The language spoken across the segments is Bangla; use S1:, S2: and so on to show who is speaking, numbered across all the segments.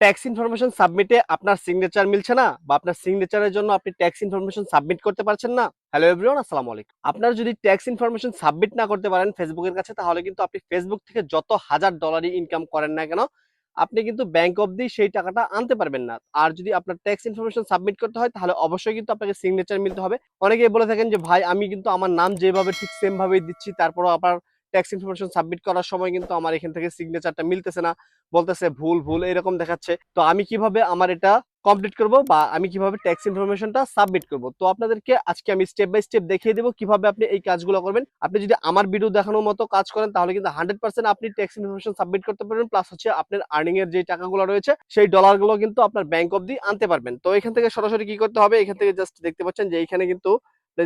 S1: ট্যাক্স ইনফরমেশন সাবমিটে আপনার সিগনেচার মিলছে না বা আপনার সিগনেচারের জন্য আপনি ট্যাক্স ইনফরমেশন সাবমিট করতে পারছেন না হ্যালো এভরিওয়ান আসসালামু আলাইকুম। আপনার যদি ট্যাক্স ইনফরমেশন সাবমিট না করতে পারেন ফেসবুকের কাছে, তাহলে কিন্তু আপনি ফেসবুক থেকে যত হাজার ডলারই ইনকাম করেন না কেন, আপনি কিন্তু ব্যাংক অবধি সেই টাকাটা আনতে পারবেন না। আর যদি আপনার ট্যাক্স ইনফরমেশন সাবমিট করতে হয়, তাহলে অবশ্যই কিন্তু আপনাকে সিগনেচার মিলতে হবে। অনেকেই বলে থাকেন যে, ভাই, আমি কিন্তু আমার নাম যেভাবে ঠিক সেম ভাবেই দিচ্ছি, তারপরও আপনার ট্যাক্স ইনফরমেশন সাবমিট করার সময় কিন্তু আমার এখান থেকে সিগনেচারটা মিলতেছে না, বলতেছে ভুল ভুল, এরকম দেখাচ্ছে। তো আমি কীভাবে আমার এটা কমপ্লিট করব বা আমি কীভাবে ট্যাক্স ইনফরমেশনটা সাবমিট করব? তো আপনাদেরকে আজকে আমি স্টেপ বাই স্টেপ দেখিয়ে দেবো কীভাবে আপনি এই কাজগুলো করবেন। আপনি যদি আমার ভিডিও দেখানোর মতো কাজ করেন, তাহলে কিন্তু হান্ড্রেড পার্সেন্ট আপনি ট্যাক্স ইনফরমেশন সাবমিট করতে পারবেন প্লাস হচ্ছে আপনার আর্নিং এর যে টাকাগুলো রয়েছে, সেই ডলারগুলো কিন্তু আপনার ব্যাংক অবধি আনতে পারবেন। তো এখান থেকে সরাসরি কি করতে হবে? এখান থেকে জাস্ট দেখতে পাচ্ছেন যে এখানে কিন্তু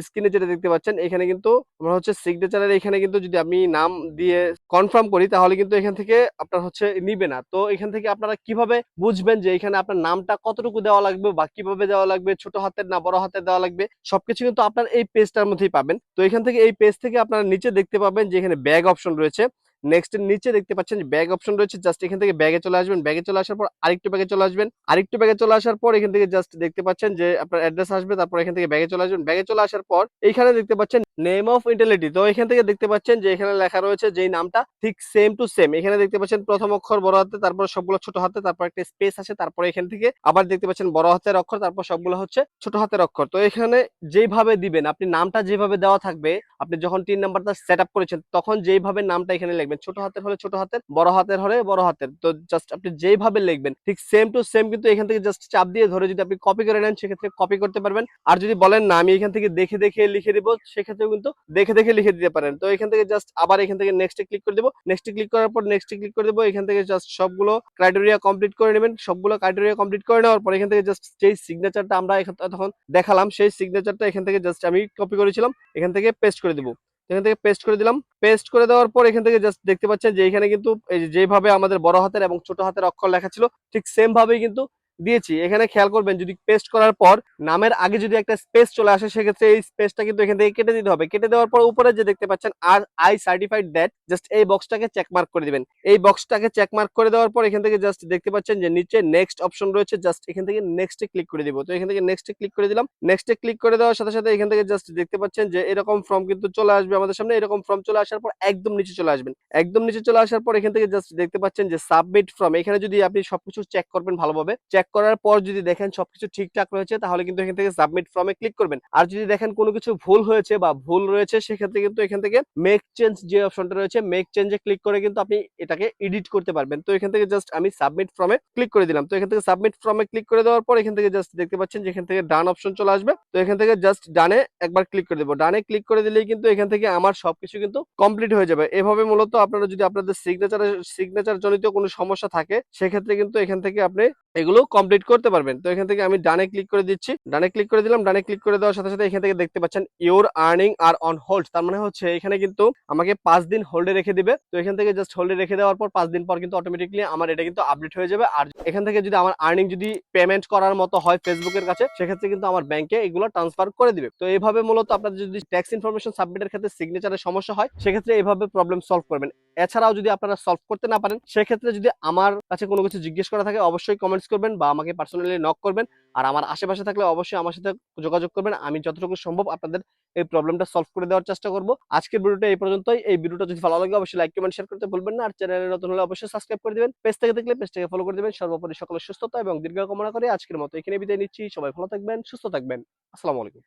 S1: স্ক্রিনে যেটা দেখতে পাচ্ছেন, এখানে কিন্তু আমরা হচ্ছে সিগনেচারের এখানে কিন্তু যদি আমি নাম দিয়ে কনফার্ম করি, তাহলে কিন্তু এখান থেকে আপনার হচ্ছে নিবে না। তো এখান থেকে আপনারা কীভাবে বুঝবেন যে এখানে আপনার নামটা কতটুকু দেওয়া লাগবে বা কীভাবে দেওয়া লাগবে, ছোট হাতের না বড় হাতের দেওয়া লাগবে, সবকিছু কিন্তু আপনার এই পেজটার মধ্যেই পাবেন। তো এখান থেকে এই পেজ থেকে আপনারা নিচে দেখতে পাবেন যে এখানে ব্যাগ অপশন রয়েছে। নেক্সট নিচে দেখতে পাচ্ছেন যে ব্যাগ অপশন রয়েছে জাস্ট এখান থেকে ব্যাগে চলে আসবেন। ব্যাগে চলে আসার পর আরেকটু ব্যাগে চলে আসবেন। আরেকটু ব্যাগে চলে আসার পর এখান থেকে জাস্ট দেখতে পাচ্ছেন যে আপনার অ্যাড্রেস আসবে, তারপর এখান থেকে ব্যাগে চলে আসবেন। ব্যাগে চলে আসার পর এইখানে দেখতে পাচ্ছেন নেম অফ ইন্টেলিটি তো এখান থেকে দেখতে পাচ্ছেন যে এখানে লেখা রয়েছে যেই নামটা ঠিক সেম টু সেম এখানে দেখতে পাচ্ছেন প্রথম অক্ষর বড় হাতে, তারপর সবগুলো ছোট হাতে, তারপর একটা স্পেস আছে, তারপর এখান থেকে আবার দেখতে পাচ্ছেন বড় হাতের অক্ষর, তারপর সবগুলো হচ্ছে ছোট হাতের অক্ষর। তো এখানে যেইভাবে দিবেন, আপনি নামটা যেভাবে দেওয়া থাকবে, আপনি যখন তিন নাম্বারটা সেট আপ করেছেন, তখন যেইভাবে নামটা এখানে লিখবেন। ছোট হাতের হলে ছোট হাতের, বড় হাতের হলে বড় হাতের। তো জাস্ট আপনি যেভাবে লিখবেন, ঠিক সেম টু সেম কিন্তু এখান থেকে জাস্ট চাপ দিয়ে ধরে যদি আপনি কপি করে নেন, সেক্ষেত্রে কপি করতে পারবেন। আর যদি বলেন, না, আমি এখান থেকে দেখে দেখে লিখে দিব, সেক্ষেত্রেও কিন্তু দেখে দেখে লিখে দিতে পারেন। তো এখান থেকে জাস্ট আবার এখান থেকে নেক্সটে ক্লিক করে দেবো। নেক্সটে ক্লিক করার পর নেক্সটে ক্লিক করে দেবো। এখান থেকে জাস্ট সবগুলো ক্রাইটেরিয়া কমপ্লিট করে নেবেন। সবগুলো ক্রাইটেরিয়া কমপ্লিট করে নেওয়ার পর এখান থেকে জাস্ট যেই সিগনেচারটা আমরা এখান তখন দেখালাম, সেই সিগনেচারটা এখান থেকে জাস্ট আমি কপি করেছিলাম। এখান থেকে পেস্ট করে দেবো। এখান থেকে পেস্ট করে দিলাম। পেস্ট করে দেওয়ার পর এখান থেকে জাস্ট দেখতে পাচ্ছেন যে এখানে কিন্তু যেভাবে আমাদের বড় হাতের এবং ছোট হাতের অক্ষর লেখা ছিল, ঠিক সেম ভাবেই কিন্তু দিয়েছি। এখানে খেয়াল করবেন, যদি পেস্ট করার পর নামের আগে যদি একটা স্পেস চলে আসে, সেক্ষেত্রে এই স্পেসটা কিন্তু এখান থেকে কেটে দিতে হবে। কেটে দেওয়ার পর উপরে যে দেখতে পাচ্ছেন, আর আই সার্টিফাইড দ্যাট জাস্ট এই বক্সটাকে চেক মার্ক করে দিবেন। এই বক্সটাকে চেক মার্ক করে দেওয়ার পর এখান থেকে জাস্ট দেখতে পাচ্ছেন যে নিচে নেক্সট অপশন রয়েছে জাস্ট এখান থেকে নেক্সটে ক্লিক করে দিব। তো এখান থেকে নেক্সটে ক্লিক করে দিলাম। নেক্সটে ক্লিক করে দেওয়ার সাথে সাথে এখান থেকে জাস্ট দেখতে পাচ্ছেন যে এরকম ফর্ম কিন্তু চলে আসবে আমাদের সামনে। এরকম ফর্ম চলে আসার পর একদম নিচে চলে আসবেন। একদম নিচে চলে আসার পর এখান থেকে জাস্ট দেখতে পাচ্ছেন যে সাবমিট ফর্ম এখানে যদি আপনি সবকিছু চেক করবেন ভালোভাবে চেক করার পর যদি দেখেন সবকিছু ঠিকঠাক রয়েছে, তাহলে কিন্তু এখান থেকে সাবমিট ফর্মে ক্লিক করবেন। আর যদি দেখেন কোনো কিছু ভুল হয়েছে বা ভুল রয়েছে, সেক্ষেত্রে কিন্তু এখান থেকে মেক চেঞ্জ যে অপশনটা রয়েছে মেক চেঞ্জে ক্লিক করে কিন্তু আপনি এটাকে এডিট করতে পারবেন। তো এখান থেকে জাস্ট আমি সাবমিট ফর্মে ক্লিক করে দিলাম। তো এখান থেকে সাবমিট ফর্মে ক্লিক করে দেওয়ার পর এখান থেকে জাস্ট দেখতে পাচ্ছেন যে এখান থেকে ডান অপশন চলে আসবে। তো এখান থেকে জাস্ট ডানে একবার ক্লিক করে দেবো। ডানে ক্লিক করে দিলেই কিন্তু এখান থেকে আমার সবকিছু কিন্তু কমপ্লিট হয়ে যাবে। এভাবে মূলত আপনারা যদি আপনাদের সিগনেচারের সিগনেচার জনিত কোনো সমস্যা থাকে, সেক্ষেত্রে কিন্তু এখান থেকে আপনি এগুলো কমপ্লিট করতে পারবেন। তো এখান থেকে আমি ডানে ক্লিক করে দিচ্ছি। ডানে ক্লিক করে দিলাম। ডানে ক্লিক করে দেওয়ার সাথে সাথে এখান থেকে দেখতে পাচ্ছেন your earning are on hold তার মানে হচ্ছে এখানে কিন্তু আমাকে পাঁচ দিন হোল্ডে রেখে দিবে। তো এখান থেকে জাস্ট হোল্ডে রেখে দেওয়ার পর পাঁচ দিন পর কিন্তু অটোমেটিকলি আমার এটা কিন্তু আপডেট হয়ে যাবে। আর এখান থেকে যদি আমার আর্নিং যদি পেমেন্ট করার মতো হয় ফেসবুকের কাছে, সেক্ষেত্রে কিন্তু আমার ব্যাংকে এগুলো ট্রান্সফার করে দিবে। তো এইভাবে মূলত আপনাদের যদি ট্যাক্স ইনফরমেশন সাবমিটের ক্ষেত্রে সিগনেচারের সমস্যা হয়, সেক্ষেত্রে এইভাবে প্রবলেম সলভ করবেন। এছাড়াও যদি আপনারা সলভ করতে না পারেন, সেক্ষেত্রে যদি আমার কাছে কোনো কিছু জিজ্ঞেস করা থাকে, অবশ্যই কমেন্টস করবেন। বা আমাকে পার্সোনালি নক করবেন। আর আমার আশেপাশে থাকলে অবশ্যই আমার সাথে যোগাযোগ করবেন। আমি যতটুকু সম্ভব আপনাদের এই প্রবলেমটা সলভ করে দেওয়ার চেষ্টা করব। আজকের ভিডিওটা এই পর্যন্তই। এই ভিডিওটা যদি ভালো লাগে, অবশ্যই লাইক কমেন্ট শেয়ার করতে বলবেন না। আর চ্যানেলে নতুন হলে অবশ্যই সাবস্ক্রাইব করে দেবেন। পেজ থেকে দেখলে পেজটাকে ফলো করে দেবেন। সর্বোপরি সকলের সুস্থতা এবং দীর্ঘ কামনা করে আজকের মতো এখানে বিদায় নিচ্ছি। সবাই ভালো থাকবেন, সুস্থ থাকবেন। আসসালামু আলাইকুম।